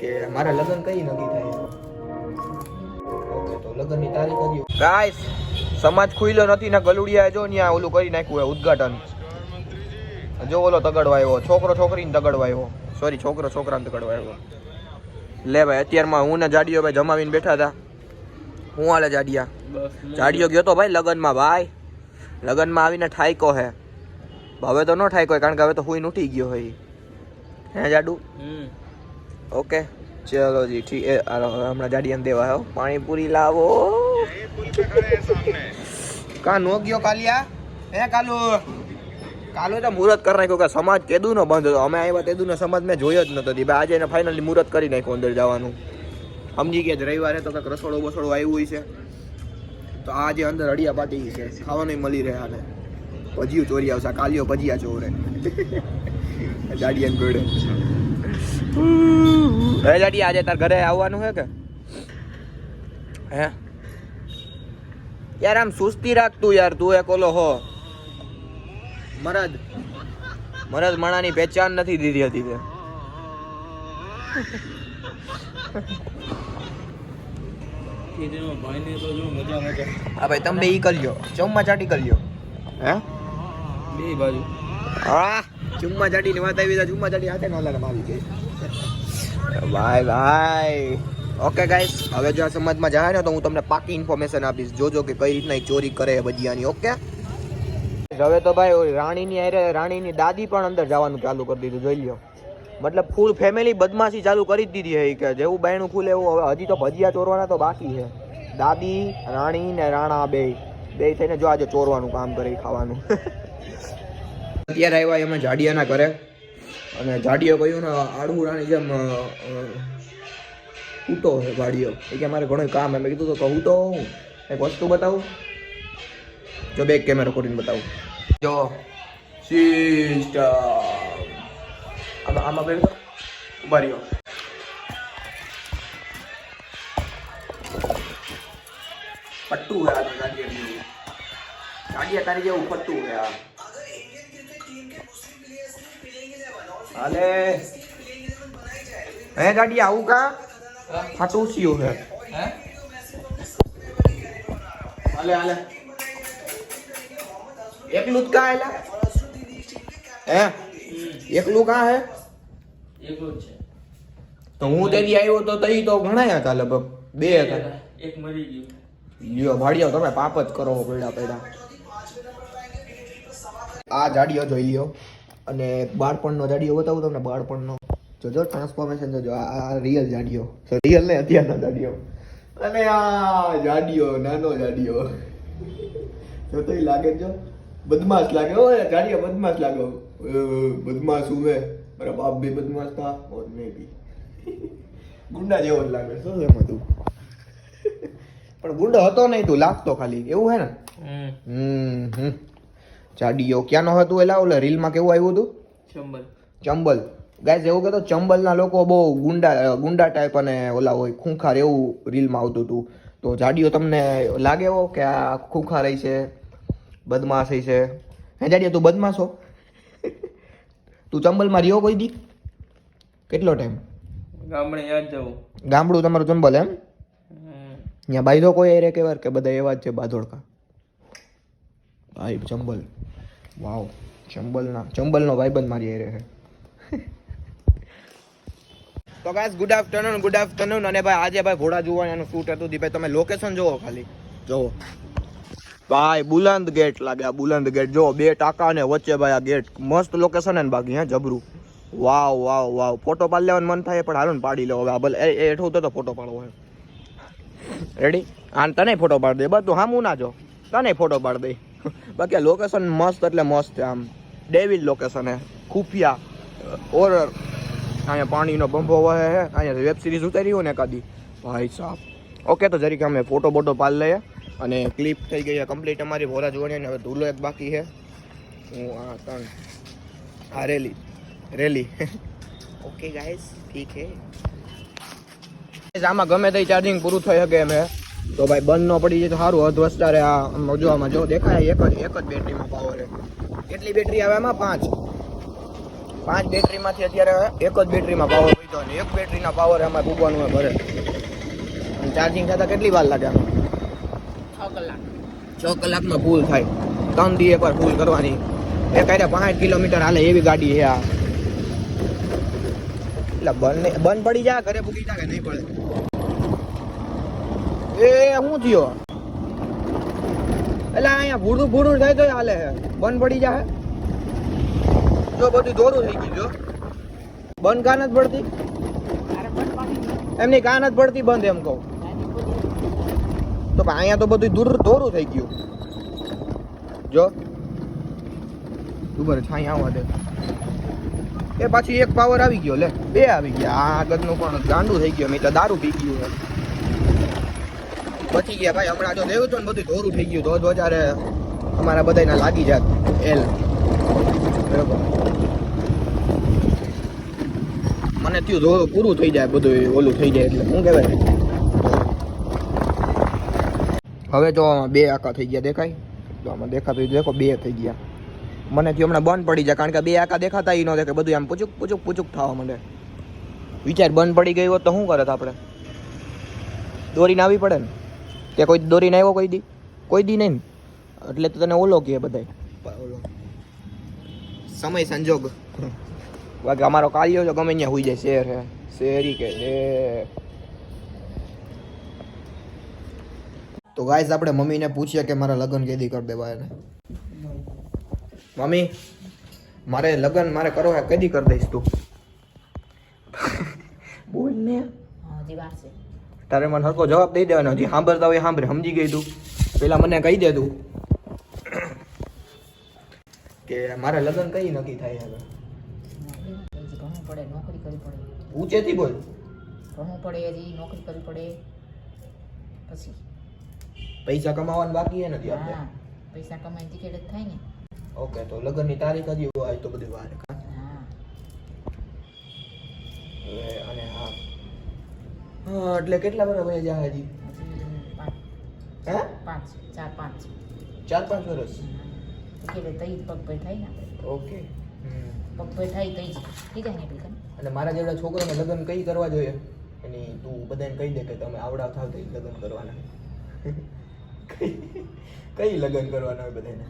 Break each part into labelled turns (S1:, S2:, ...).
S1: કે મારા લગ્ન કઈ નક્કી થાય? ઓકે તો લગ્નની તારીખ હજી ગાઈસ સમાજ ખુલ્યો નથી ને ગલુડિયા જો ત્યાં ઓલું કરી નાખ્યું હોય ઉદઘાટન. જો ઓલો તગડવા આવ્યો છોકરો છોકરીને તગડવા આવ્યો. સોરી છોકરો છોકરાને તગડવા આવ્યો. લે ભાઈ અત્યારમાં હું ને જાડીઓ ભાઈ જમાવીને બેઠા હતા. હું હાલે જાડિયા? જાડિયો ગયો તો ભાઈ લગ્નમાં ભાઈ. લગનમાં આવીને ઠાઈકો હે. હવે તો ન ઠાઈકો હોય કારણ કે હવે તો હુઈને ઉઠી ગયો હોય હે જાડુ? ઓકે, ચલો જી ઠીક એ હમણાં જાડિયાને દેવા, હો, પાણીપુરી લાવો. કા નો ગયો કાલિયા? હે, કાલુ? કાલુ તો મુહૂર્ત કરી નાખ્યો કે સમાજ કેદુનો બંધ હતો. અમે આવ્યા તેદુનો સમાજ મેં જોયો જ નતો. ભાઈ આજે એને ફાઇનલી મુહૂર્ત કરી નાખ્યો અંદર જવાનું. સમજી ગયા રવિવારે તો કંઈક રસોડો બસોડો આવ્યું હોય છે. તો આજે અંદર અડિયા પાટી છે, ખાવાનું મળી રહ્યા ને ભજીયું ચોરી આવશે કાલિયો ભજીયા ચોરે. જાડિયાને ગોળે હે જાડિયા આજે તાર ઘરે આવવાનું છે કે? હે? યાર આમ સુસ્તી રાખ તું યાર તું એક ઓલો હો. મરદ. મરદ મણાની પહેચાન નથી દીધી હતી તે. હા ભાઈ તમે ઈ કરજો. ચમમાં ચાટી કરજો. હે?
S2: બે બાજુ.
S1: હા. ચુમ્મા ચાટીની વાત આવી ચુમ્મા જાડી હાથે નોલાને મારી ગઈ ભાઈ ભાઈ. ઓકે ગાઈસ હવે જો આ સમાજમાં જાય ને તો હું તમને પાકી ઇન્ફોર્મેશન આપીશ. જોજો કે કઈ રીતના ચોરી કરે છે ભજીયાની ઓકે હવે તો ભાઈ રાણીની હારે, રાણીની દાદી પણ અંદર જવાનું ચાલુ કરી દીધું, જોઈ લ્યો. મતલબ ફૂલ ફેમિલી બદમાશી ચાલુ કરી જ દીધી હે કે, જેવું બાયણું ખુલે એવું, હવે હજી તો ભજીયા ચોરવાના તો બાકી છે. દાદી, રાણી ને રાણા બે. બે થઈને જો આજે ચોરવાનું કામ કરે ખાવાનું. અત્યારે આવ્યા અમે જાડિયાના ઘરે. અને જાડિયો કહ્યું ને આડવું રાણી જેમ ઉટો છે જાડિયો. એ કે મારે ઘણું કામ એમ કીધું તો કહું તો હું. એક વસ્તુ બતાવું. જો બે કેમેરા કરીને બતાવું. જો, સિસ્ટમ. આમાં આમાં બેન ઊભા રહ્યો. પટ્ટું હોય આ તો ગાડિયા તારી જેવું પટ્ટું હોય આ. હાલે. હે ગાડી આવું કા? ફાટું સીયું હે? હાલે હાલે. એકલું કા એલા હે? એકલું કા હે?
S2: એકલો છે.
S1: તો હું તેરી આવ્યો તો તઈ તો ઘણા હતા લગભગ. બે હતા.
S2: એક મરી ગયો.
S1: લ્યો ભાડિયો તમે પાપ જ કરો પડ્યા પડ્યા આ જાડિયો જોઈ લ્યો. અને બાળપણનો જાડીઓ બતાવું તમને બાળપણનો. જોજો ટ્રાન્સફોર્મેશન જોજો આ રિયલ જાડિયો. રિયલ ને અત્યારનો જાડિયો. અને આ જાડિયો નાનો જાડિયો. જો તો લાગે જો બદમાશ લાગે. ઓ જાડિયો બદમાશ લાગે. બદમાશ હું હે મારા બાપ ભી બદમાશ થા. ઓર મેં ભી ગુંડા જેવો જ લાગે. શું છે હતું પણ ગુંડો હતો નહીં તું લાગતો ખાલી. એવું હે ને? હમ હમ. જાડિયો ક્યાંનો હતું એલા? ઓલે રીલમાં કેવું આવ્યું હતું?
S2: ચંબલ.
S1: ચંબલ. ગાઈઝ એવું કહેતો ચંબલના લોકો બહુ ગુંડા ગુંડા ટાઈપ અને ઓલા હોય ખૂંખાર એવું રીલમાં આવતું હતું. તો જાડીઓ તમને લાગે એવો કે આ ખૂંખાર રહી છે બદમાશ છે? હે જાડિયો તું બદમાશ હો? તું ચંબલમાં રહ્યો કોઈ દી? કેટલો ટાઈમ
S2: ગામડે યાદ જવું.
S1: ગામડું તમારું ચંબલ એમ? ત્યાં બાયધો કોઈ એરે કેવાર કે બધા એવા જ છે બાધોડકા ભાઈ ચંબલ. વાવ ચંબલના ચંબલનો ભાઈબંધ મારી એરે છે. તો guys good afternoon good afternoon અને ભાઈ, આજે ભાઈ ઘોડા જોવાનું શૂટ હતું. ભાઈ તમે લોકેશન જોવો ખાલી. જોવો. ભાઈ, બુલંદ ગેટ લાગે આ બુલંદ ગેટ જો બે ટાકા ને વચ્ચે ભાઈ આ ગેટ મસ્ત લોકેશન હે ને બાકી, હે, જબરું. વાવ વાવ વાવ. ફોટો પાડી લેવાનું મન થાય પણ હાલો ને પાડી લો હવે. આ ભલે, એ હેઠું તો ફોટો પાડવો રેડી આને તને ફોટો પાડી દે. બધું હામું ના જો. તને ફોટો પાડી દે. બાકી લોકેશન મસ્ત એટલે મસ્ત છે આમ. ડેવિલ લોકેશન હે ખુફિયા ઓરર અહીંયા પાણીનો બંબો વહે હે અહીંયા વેબ સિરીઝ ઉતારી હોય ને એકાદી. ભાઈ સાહેબ ઓકે તો જરીક અમે ફોટો બોટો પાડ લઈએ. અને ક્લિપ થઈ ગઈ કમ્પ્લીટ અમારી ભોરા જોવાની. હવે ધૂલો એક બાકી છે. હું આ ત્રણ. આ રેલી રેલી ઓકે ગાઈસ ઠીક હે આમાં ગમે તે ચાર્જિંગ પૂરું થઈ શકે હે તો ભાઈ બંધ ન પડી જાય તો સારું. અધ વસ્તારે આ જો આમાં જો દેખાય એક જ એક જ બેટરીમાં પાવર કેટલી બેટરી આવે એમાં પાંચ. પાંચ બેટરીમાંથી અત્યારે એક જ બેટરીમાં પાવર વધ્યો અને એક બેટરીના પાવર એમાં ડૂબવાનું હોય ભરે ચાર્જિંગ થતાં કેટલી વાર લાગે આમાં?
S3: છ કલાક.
S1: છ કલાકમાં ફૂલ થાય. ત્રણ દી એકવાર ફૂલ કરવાની. એ કાંઈ પાંચ કિલોમીટર હાલે એવી ગાડી છે આ. એટલે બંધ બંધ પડી જાય ઘરે પૂકી જાય કે નહીં પડે? એ શું થયો? એટલે અહીંયા ભૂડું ભૂડું થાય તો હાલે બંધ પડી જાય જો બધું દોરું થઈ ગયું જો. બંધ કાન જ પડતી. એમની કાન જ પડતી બંધ એમ કહું. તો અહીંયા તો બધું દૂર દોરું થઈ ગયું. જો. ઉભર છાઈ આવવા દે. એ પાછી એક પાવર આવી ગયો, લે. બે આવી ગયા. આ આગળનું પણ ગાંડું થઈ ગયું. મેં તો દારૂ પી ગયું. બચી ગયા ભાઈ. હમણાં જો દેવું તો ને બધું દોરું થઈ ગયું. જ વધારે અમારા બધાના લાગી જાત. એલ. બરોબર. મને થયું ધોરું પૂરું થઈ જાય, બધું ઓલું થઈ જાય એટલે. શું કહેવાય? હવે જો બે આકા થઈ ગયા દેખાય. તો આમાં દેખાતું દેખો, બે થઈ ગયા. મને થયું હમણાં બંધ પડી જાય, કારણ કે બે આકા દેખાતા ન દેખાય. બધું આમ પૂચુક પૂચુક પૂચુક થવા માંડે. વિચાર બંધ પડી હોત તો શું કરત આપણે? દોરીને આવી પડે ને? કે કોઈ દોરીને આવ્યો કોઈ દી? કોઈ દી નહીં એટલે તો તને ઓલો કહે બધાય. ઓલો સમય સંજોગ. બાકી અમારો કાર્યો જો ગમે ત્યાં હોઈ જાય. શેર હે શેરી કે જે તો ગાઈસ આપણે મમ્મીને પૂછીએ કે મારા લગ્ન કેદી કરી દેવા એને મમ્મી મારે લગ્ન મારે કરો હે કેદી કરી દઈશ તું? બોલ ને.
S3: હજી વાર છે.
S1: તારે મને હરકો જવાબ દઈ દેવાનો. હજી સાંભળતા હોય સાંભળે. સમજી ગઈ તું. પેલા મને કહી દે તું. કે મારે લગ્ન કઈ નક્કી થાય હવે?
S3: ઘણું પડે નોકરી કરવી પડે
S1: ઊંચેથી બોલ.
S3: ભણવું પડે હજી નોકરી કરવી પડે પછી
S1: પૈસા કમાવાનું બાકી હે નથી આપણે?
S3: પૈસા કમાઈ ટિકિટ જ થાય ને
S1: ઓકે તો લગ્નની તારીખ હજી હોય તો બધી વાર
S3: હા.
S1: હવે હા એટલે કેટલા વર્ષ વયા જાય હજી? હે?
S3: પાંચ ચાર પાંચ.
S1: ચાર પાંચ વર્ષ?
S3: ટિકિટ તઈ જ પગ થાય ને
S1: ઓકે. હમ.
S3: પગ થાય તઈ થઈ જાય ને
S1: અને મારા જેવડા છોકરાને લગ્ન કઈ કરવા જોઈએ? એની તું બધાને કહી દે કે તમે આવડા થાવ તો લગ્ન કરવાના. કઈ કઈ લગ્ન કરવાના હોય બધાને?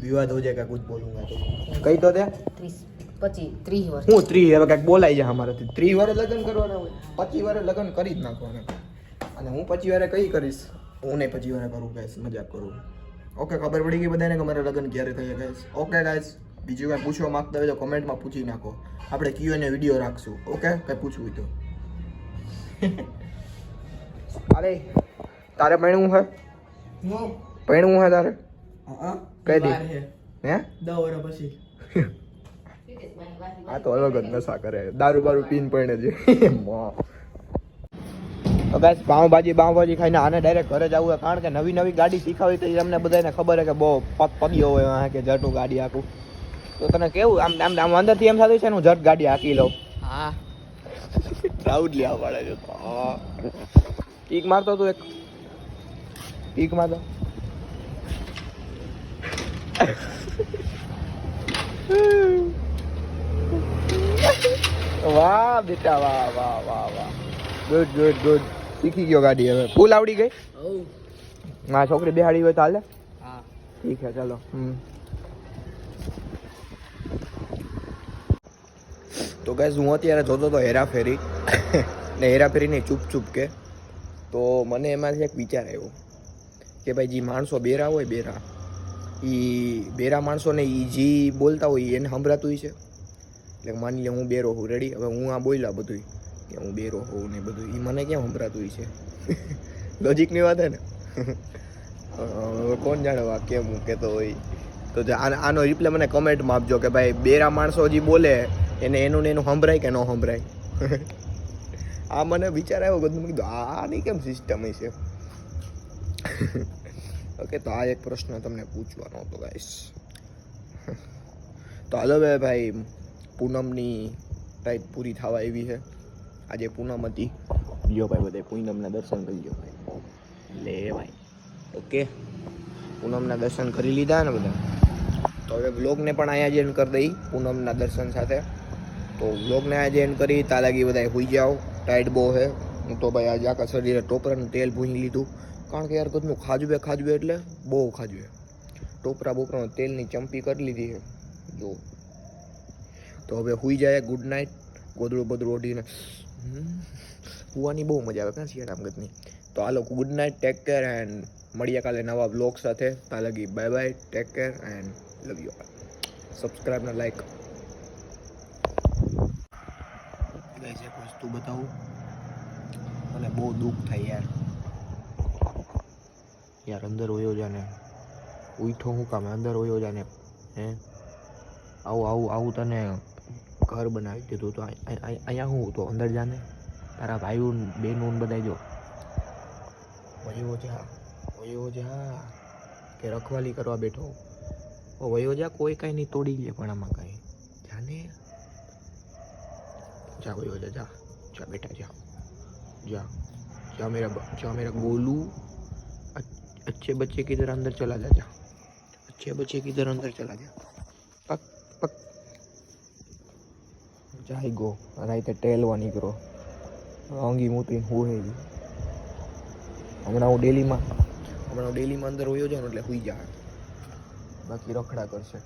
S1: વિવાદ હો જાય કુછ બોલુંગા તો. કઈ તો દે
S3: ત્રીસ. પચીસ ત્રીસ વર્ષ.
S1: હું ત્રી હવે કાંઈક બોલાઈ જાય અમારાથી. ત્રી વાર લગ્ન કરવાના હોય. પચી વારે લગ્ન કરી જ નાખવાના. અને હું પચી વારે કઈ કરીશ? હું નહીં પચી વારે કરું ગાઈસ. મજાક કરું. ઓકે ખબર પડી ગઈ બધાને કે મારા લગ્ન ક્યારે થયા ગાઈસ? Okay guys. બીજું કાંઈ પૂછવા માંગતા હોય તો કોમેન્ટમાં પૂછી નાખો. આપણે ક્યુ એને વીડિયો રાખશું. ઓકે? કંઈ પૂછવું હોય તો. અરે તારે પૈણવું હે? પૈણવું હે તારે? કઈ દી. હે. આ તો અલગ જ નશા કરે. દારૂ બારૂ પીન પડે છે તો ગાઈસ પાઉંભાજી પાઉંભાજી ખાઈને આને ડાયરેક્ટ ઘરે જવું હોય. કારણ કે નવી નવી ગાડી શીખાવી તો તમને અમને બધાને ખબર છે કે બહુ પગ પગ્યો હોય હા કે જટું ગાડી આખું. તો તને કેવું? આમ આમ આમ અંદરથી એમ થતું છે ને હું જટ ગાડી આંકી લઉં.
S3: હા.
S1: પ્રાઉડલી આ પાડે છે પીક મારતો તું એક. પીક મારતો. વાહ બેટા વાહ વાહ વાહ વાહ. ગુડ ગુડ ગુડ શીખી ગયો ગાડી હવે. ફૂલ આવડી ગઈ? ના છોકરી બેહાડી હોય તો હાલે?
S3: હા.
S1: ઠીક છે ચાલો. તો ગાઈઝ હું અત્યારે જોતો તો હેરાફેરી. ને હેરાફેરી નહીં ચૂપ ચૂપ કે. તો મને એમાંથી એક વિચાર આવ્યો કે ભાઈ જે માણસો બેરા હોય બેરા. એ બેરા માણસોને એ જે બોલતા હોય એને સંભળાતું હોય છે. એટલે માની લે હું બેરો હોઉં રેડી હવે હું આ બોલ્યા બધું કે હું બેરો હોઉં ને બધું એ મને કેમ સંભળાતું છે? લોજિકની વાત હે ને? કોણ જાણે આ કેમ હું કહેતો હોય. તો આનો રિપ્લે મને કમેન્ટમાં આપજો કે ભાઈ, બેરા માણસો જે બોલે, એને એનું ને એનું સંભળાય કે ન સંભળાય? આ મને વિચાર આવ્યો મેં કીધું આની કેમ સિસ્ટમ છે? ઓકે, તો આ એક પ્રશ્ન તમને પૂછવાનો હતો ગાઈશ તો હાલો ભાઈ પૂનમની ટાઈપ પૂરી થવા આવી છે. આજે પૂનમ હતી. જો ભાઈ બધે પૂનમના દર્શન કરી લ્યો ભાઈ. લે ભાઈ. ઓકે. પૂનમના દર્શન કરી લીધા ને બધા? તો હવે વ્લોગને પણ અહીંયા જ એન્ડ કરી દઈ પૂનમના દર્શન સાથે. તો વ્લોગને આજે એન્ડ કરી તાલાગી બધા હોઈ જાઓ. ટાઈટ બહુ છે. હું તો ભાઈ આજે આખા શરીરે ટોપરાનું તેલ ભૂંજી લીધું. કારણ કે યાર કદનું ખાજવે ખાજવે એટલે બહુ ખાજવે ટોપરા બોપરાનું તેલની ચંપી કરી લીધી છે. જો તો હવે હુઈ જાય ગુડ નાઇટ ગોદડું બધું ઓઢીને. હુવાની બહુ મજા આવે, ક્યાં શિયાળામ તો તો લોકો good night take care and મળીએ કાલે નવા બ્લોગ સાથે. ત્યાં લગી bye bye take care and love you subscribe ને લાઈક ગાઈસ એક વસ્તુ બતાવું. મને બહુ દુઃખ થાય યાર. યાર, અંદર હોયો જાને ઉઠો હું કામ, અંદર હોયો જાને હે? આવું આવું આવું તને ઘર બનાવી દીધું તો આય- આય- આય- અહીંયા હું તો અંદર જાને તારા ભાઈઓ ન બહેનો ન બધા જો વયો જા વયો જા કે રખવાલી કરવા બેઠો ઓ વયો જા કોઈ કાંઈ નહીં તોડી લે પણ આમાં કાંઈ જાને जा कोई हो जा जा जा बेटा जा जा जा मेरा ब- जा मेरा गोलू अच- अच्छे बच्चे की तरह अंदर चला जा जा अच्छे बच्चे की तरह अंदर चला जा पक पक જાય ગો. રાતે ટેલવા નીકળો. અંગી મૂતીને હું હે હમણાં હું ડેલીમાં, હમણાં હું ડેલીમાં અંદર હોયો જાઉં એટલે હુઈ જાય બાકી રખડા કરશે.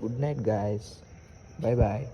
S1: Good night guys bye bye